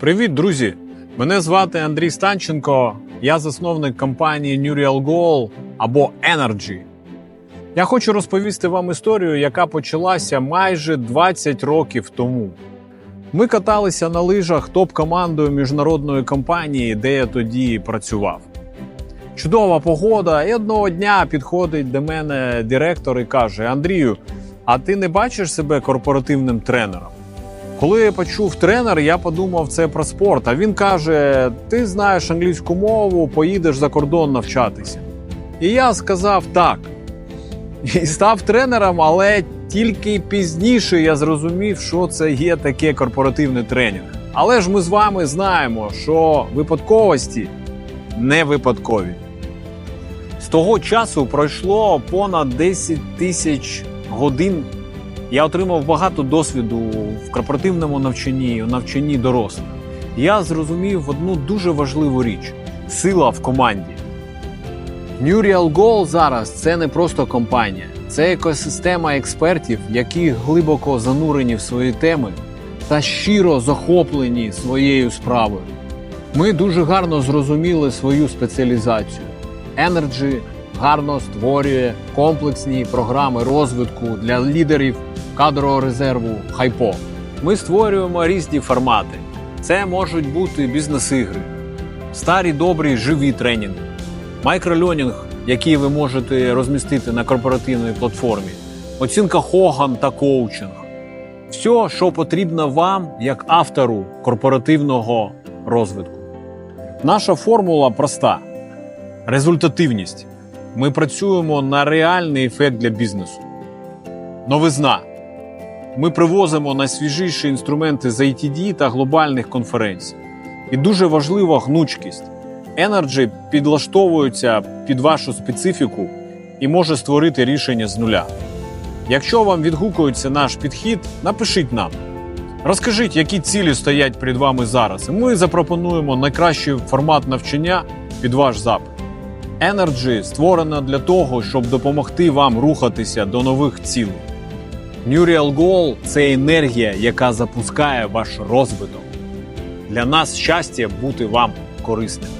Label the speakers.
Speaker 1: Привіт, друзі! Мене звати Андрій Станченко. Я засновник компанії Nurial Goal або Energy. Я хочу розповісти вам історію, яка почалася майже 20 років тому. Ми каталися на лижах топ-командою міжнародної компанії, де я тоді працював. Чудова погода, і одного дня підходить до мене директор і каже: Андрію, а ти не бачиш себе корпоративним тренером? Коли я почув тренер, я подумав це про спорт. А він каже: Ти знаєш англійську мову, поїдеш за кордон навчатися. І я сказав так. І став тренером, але тільки пізніше я зрозумів, що це є таке корпоративний тренінг. Але ж ми з вами знаємо, що випадковості не випадкові. З того часу пройшло понад 10 тисяч годин я отримав багато досвіду в корпоративному навчанні, у навчанні дорослих. Я зрозумів одну дуже важливу річ: сила в команді. New Real Goal зараз це не просто компанія, це екосистема експертів, які глибоко занурені в свої теми та щиро захоплені своєю справою. Ми дуже гарно зрозуміли свою спеціалізацію. Energy гарно створює комплексні програми розвитку для лідерів кадрового резерву Хайпо. Ми створюємо різні формати. Це можуть бути бізнес-ігри, старі добрі живі тренінги, майкрольонінг, який ви можете розмістити на корпоративній платформі, оцінка Хоган та коучинг. Все, що потрібно вам як автору корпоративного розвитку. Наша формула проста: результативність. Ми працюємо на реальний ефект для бізнесу. Новизна. Ми привозимо найсвіжіші інструменти з ITD та глобальних конференцій. І дуже важлива гнучкість. Energy підлаштовується під вашу специфіку і може створити рішення з нуля. Якщо вам відгукується наш підхід, напишіть нам. Розкажіть, які цілі стоять перед вами зараз, ми запропонуємо найкращий формат навчання під ваш запит. Energy створена для того, щоб допомогти вам рухатися до нових цілей. New Goal – це енергія, яка запускає ваш розвиток. Для нас щастя бути вам корисним.